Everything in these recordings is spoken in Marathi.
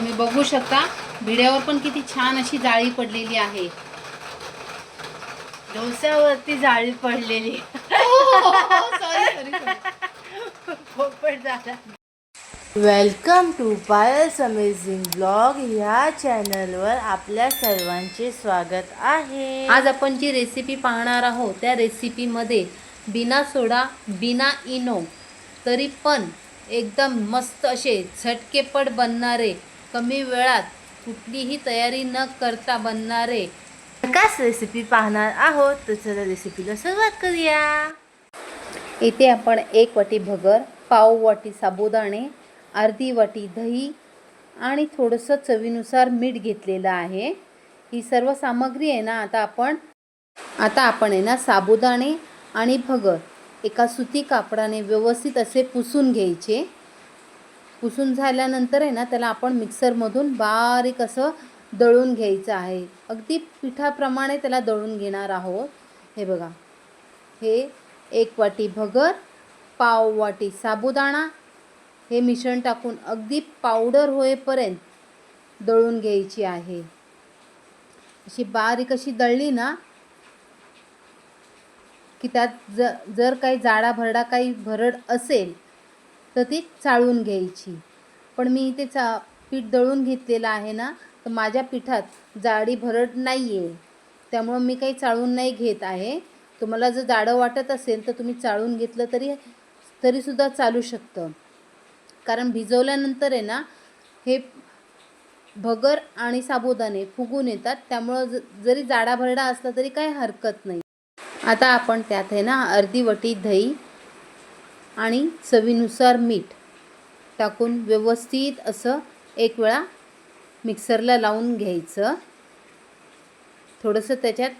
तुम्ही बघू शकता. भिड्यावर पण किती छान अशी जाळी पडलेली आहे. डोस्यावरती जाळी पडलेली. Welcome to Payal's amazing blog. ह्या चॅनलवर आपल्या सर्वांचे स्वागत आहे. आज आपण जी रेसिपी पाहणार आहोत त्या रेसिपीमध्ये बिना सोडा बिना इनो तरी पण एकदम मस्त असे झटकेपट बनणारे कमी वेळात कुठलीही तयारी न करता बनणारे काच रेसिपी पाहणार आहोत. तर चला रेसिपीला सुरुवात करूया. इथे आपण एक वाटी भगर पाव वाटी साबुदाणे अर्धी वाटी दही आणि थोडंसं चवीनुसार मीठ घेतलेलं आहे. ही सर्व सामग्री आहे ना आता आपण आता आपण आहे ना साबुदाणे आणि भगर एका सुती कापडाने व्यवस्थित असे पुसून घ्यायचे. पुसून झाल्यानंतर आहे ना त्याला आपण मिक्सरमधून बारीक असं दळून घ्यायचं आहे. अगदी पिठाप्रमाणे त्याला दळून घेणार आहोत. हे बघा. हे एक वाटी भगर पाव वाटी साबुदाणा. हे मिश्रण टाकून अगदी पावडर होईपर्यंत दळून घ्यायची आहे. अशी बारीक अशी दळली ना की त्यात ज जर काही जाडा भरडा काही भरड असेल तर ती चाळून घ्यायची. पण मी इथे चा पीठ दळून घेतलेलं आहे ना तर माझ्या पिठात जाडी भरड नाही आहे त्यामुळं मी काही चाळून नाही घेत आहे. तुम्हाला जर जाडं वाटत असेल तर तुम्ही चाळून घेतलं तरी तरीसुद्धा चालू शकतं. कारण भिजवल्यानंतर आहे ना हे भगर आणि साबुदाणे फुगून येतात. त्यामुळं ज जरी जाडा भरडा असला तरी काही हरकत नाही. आता आपण त्यात आहे ना अर्धी वटी दही आणि चवीनुसार मीठ टाकून व्यवस्थित असं एक वेळा मिक्सरला लावून घ्यायचं. थोडंसं त्याच्यात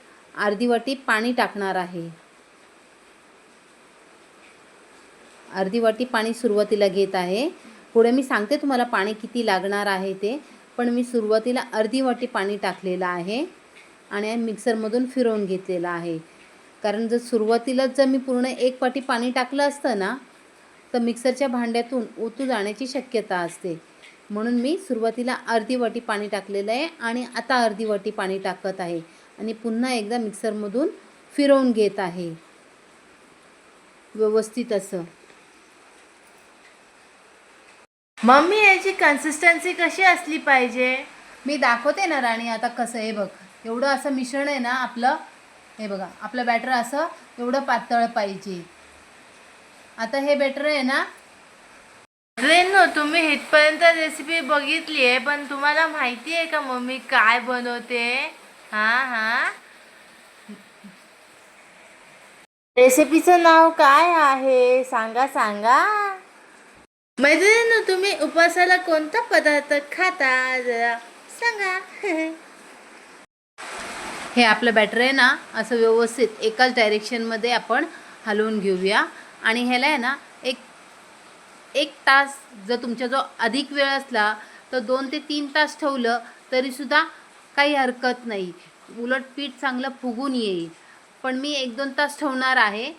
अर्धी वाटी पाणी टाकणार आहे. अर्धी वाटी पाणी सुरुवातीला घेत आहे. पुढे मी सांगते तुम्हाला पाणी किती लागणार आहे ते पण मी सुरुवातीला अर्धी वाटी पाणी टाकलेलं आहे आणि मिक्सरमधून फिरवून घेतलेलं आहे. कारण जर सुरुवातीलाच जर मी पूर्ण एक वाटी पाणी टाकलं असतं ना तर मिक्सरच्या भांड्यातून ओतू जाण्याची शक्यता असते. म्हणून मी सुरुवातीला अर्धी वाटी पाणी टाकलेलं आहे आणि आता अर्धी वाटी पाणी टाकत आहे. आणि पुन्हा एकदा मिक्सरमधून फिरवून घेत आहे. व्यवस्थित असं. मम्मी याची कन्सिस्टन्सी कशी असली पाहिजे? मी दाखवते ना राणी आता कसं आहे बघ. एवढं असं मिश्रण आहे ना आपलं हे बघा आपलं बॅटर असं एवढं पातळ पाहिजे. आता हे बॅटर आहे ना? रेनो तुम्ही इथपर्यंत रेसिपी बघितली आहे पण तुम्हाला माहिती आहे का मम्मी काय बनवते? हा हा. रेसिपीचं नाव काय आहे? सांगा सांगा. मैत्रिणी तुम्ही उपासाला कोणता पदार्थ खाता? जरा सांगा. हे आपलं बॅटर आहे ना? असं व्यवस्थित एकाच डायरेक्शनमध्ये आपण हलवून घेऊया. आणि ह्याला आहे ना एक एक तास जर तुमच्या जो अधिक वेळ असला तर दोन ते तीन तास ठेवलं तरीसुद्धा काही हरकत नाही. उलट पीठ चांगलं फुगून येईल. पण मी एक दोन तास ठेवणार आहे.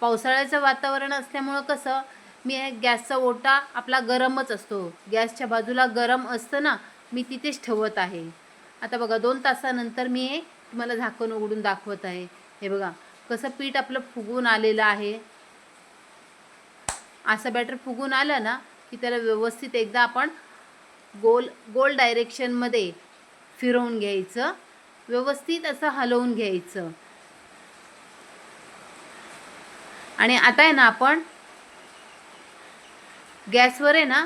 पावसाळ्याचं वातावरण असल्यामुळं कसं मी गॅसचा ओटा आपला गरमच असतो. गॅसच्या बाजूला गरम असतं ना मी तिथेच ठेवत आहे. आता बघा दोन तासानंतर मी हे तुम्हाला झाकण उघडून दाखवत आहे. हे बघा कसं पीठ आपलं फुगून आलेलं आहे. असं बॅटर फुगून आलं ना की त्याला व्यवस्थित एकदा आपण गोल गोल डायरेक्शनमध्ये फिरवून घ्यायचं व्यवस्थित असं हलवून घ्यायचं. आणि आता आहे ना आपण गॅसवर आहे ना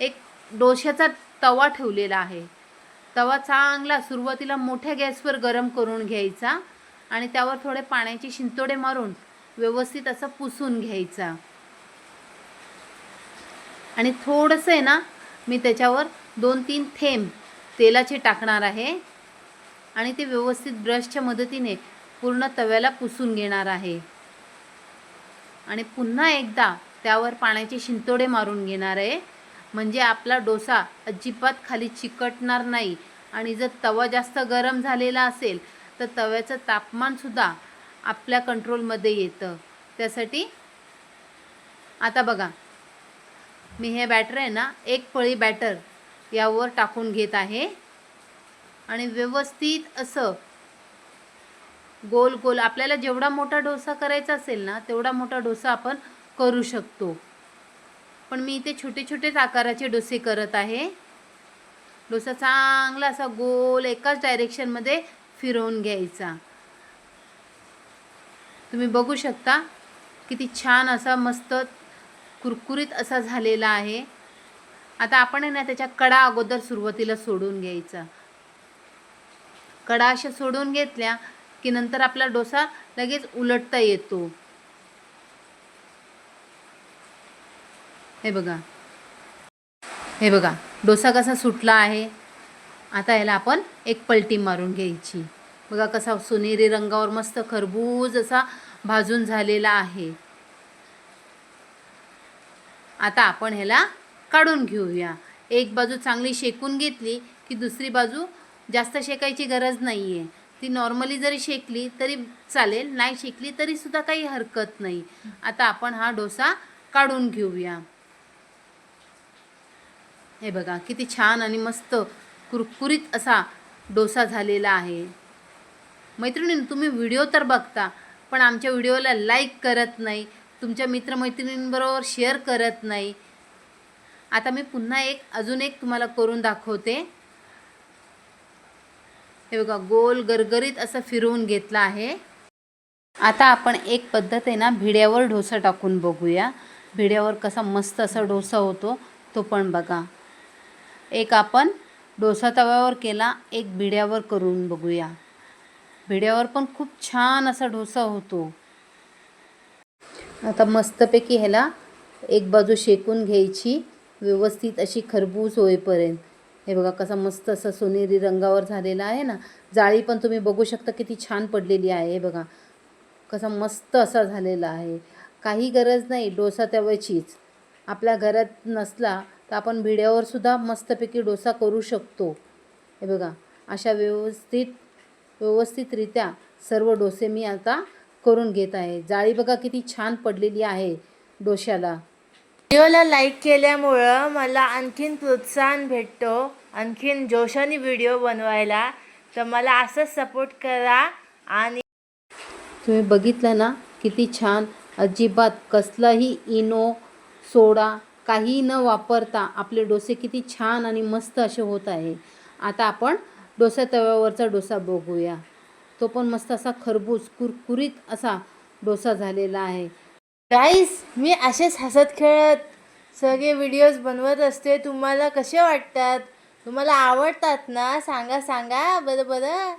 एक डोश्याचा तवा ठेवलेला आहे. तवा चांगला सुरुवातीला मोठ्या गॅसवर गरम करून घ्यायचा आणि त्यावर थोडे पाण्याचे शिंतोडे मारून व्यवस्थित असं पुसून घ्यायचा. आणि थोडंसं आहे ना मी त्याच्यावर दोन तीन थेंब तेलाचे टाकणार आहे. आणि ते व्यवस्थित ब्रशच्या मदतीने पूर्ण तव्याला पुसून घेणार आहे. आणि पुन्हा एकदा त्यावर पाण्याचे शिंतोडे मारून घेणार आहे. म्हणजे आपला डोसा अजिबात खाली चिकटणार नाही. आणि जर तवा जास्त गरम झालेला असेल तर तव्याचं तापमानसुद्धा आपल्या कंट्रोलमध्ये येतं. त्यासाठी आता बघा मी हे बॅटर आहे ना एक पळी बॅटर यावर टाकून घेत आहे. आणि व्यवस्थित असं गोल गोल आपल्याला जेवढा मोठा डोसा करायचा असेल ना तेवढा मोठा डोसा आपण करू शकतो. पण मी इथे छोटे छोटेच आकाराचे डोसे करत आहे. डोसा चांगला असा गोल एकाच डायरेक्शनमध्ये फिरवून घ्यायचा. तुम्ही बघू शकता किती छान असा मस्त कुरकुरीत असा झालेला आहे. आता आपण आहे ना त्याच्या कडा अगोदर सुरुवातीला सोडून घ्यायचा. कडा अशा सोडून घेतल्या की नंतर आपला डोसा लगेच उलटता येतो. हे बघा. हे बघा डोसा कसा सुटला आहे. आता याला आपण एक पलटी मारून घ्यायची. बघा कसा सोनेरी रंगावर मस्त खरबूज असा भाजून झालेला आहे. आता आपण ह्याला काढून घेऊया. एक बाजू चांगली शेकून घेतली की दुसरी बाजू जास्त शेकायची गरज नाही आहे ती नॉर्मली जरी शेकली तरी चालेल नाही शेकली तरीसुद्धा काही हरकत नाही. आता आपण हा डोसा काढून घेऊया. हे बघा किती छान आणि मस्त कुरकुरीत असा डोसा झालेला आहे. मैत्रिणी तुम्ही व्हिडिओ तर बघता पण आमच्या व्हिडिओला लाईक करत नाही. तुमच्या मित्रमैत्रिणींबरोबर शेअर करत नाही. आता मी पुन्हा एक अजून एक तुम्हाला करून दाखवते. हे बघा गोल गरगरीत असं फिरवून घेतला आहे. आता आपण एक पद्धत आहे ना भिड्यावर डोसा टाकून बघूया. भिड्यावर कसा मस्त असा डोसा होतो तो पण बघा. एक आपण डोसा तव्यावर केला एक भिड्यावर करून बघूया. भिड्यावर पण खूप छान असा डोसा होतो. आता मस्तपैकी ह्याला एक बाजू शेकून घ्यायची. व्यवस्थित अशी खरबूज होईपर्यंत. हे बघा कसा मस्त असा सोनेरी रंगावर झालेला आहे ना. जाळी पण तुम्ही बघू शकता किती छान पडलेली आहे हे बघा. कसा मस्त असा झालेला आहे. काही गरज नाही डोसा तव्याचीच आपल्या घरात नसला तर आपण भिड्यावर सुद्धा मस्तपैकी डोसा करू शकतो. हे बघा अशा व्यवस्थित व्यवस्थितरित्या सर्व डोसे मी आता करून घेत आहे. जाळी बघा किती छान पडलेली आहे डोश्याला. व्हिडिओला लाईक केल्यामुळं मला आणखीन प्रोत्साहन भेटतो. आणखीन जोशाने व्हिडिओ बनवायला. तर मला असंच सपोर्ट करा आणि तुम्ही बघितलं ना किती छान. अजिबात कसलाही इनो सोडा काही न वापरता आपले डोसे किती छान आणि मस्त असे होत आहे. आता आपण डोसा तव्यावरचा डोसा बघूया. तो पण मस्त असा खरबूज कुरकुरीत असा डोसा झालेला आहे. गाईस मी असेच हसत खेळत सगळे व्हिडिओज बनवत असते. तुम्हाला कसे वाटतात? तुम्हाला आवडतात ना? सांगा सांगा. बरं बरं.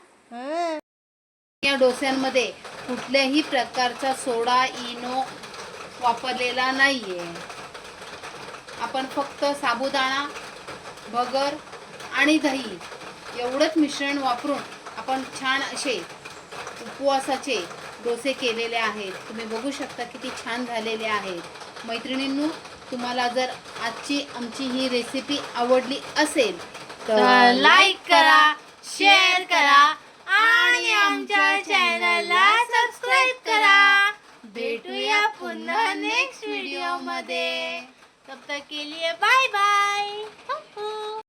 या डोस्यांमध्ये कुठल्याही प्रकारचा सोडा इनो वापरलेला नाही आहे आपण फक्त साबुदाणा भगर आणि दही एवढंच मिश्रण वापरून आपण छान असे उपवासाचे डोसे केलेले आहेत. तुम्ही बघू शकता किती छान झालेले आहेत. मैत्रिणींनो तुम्हाला जर आजची आमची ही रेसिपी आवडली असेल तर लाईक करा शेअर करा आणि आमच्या चॅनलला सबस्क्राईब करा. भेटूया पुन्हा नेक्स्ट व्हिडिओमध्ये. तब तक के लिए बाय बाय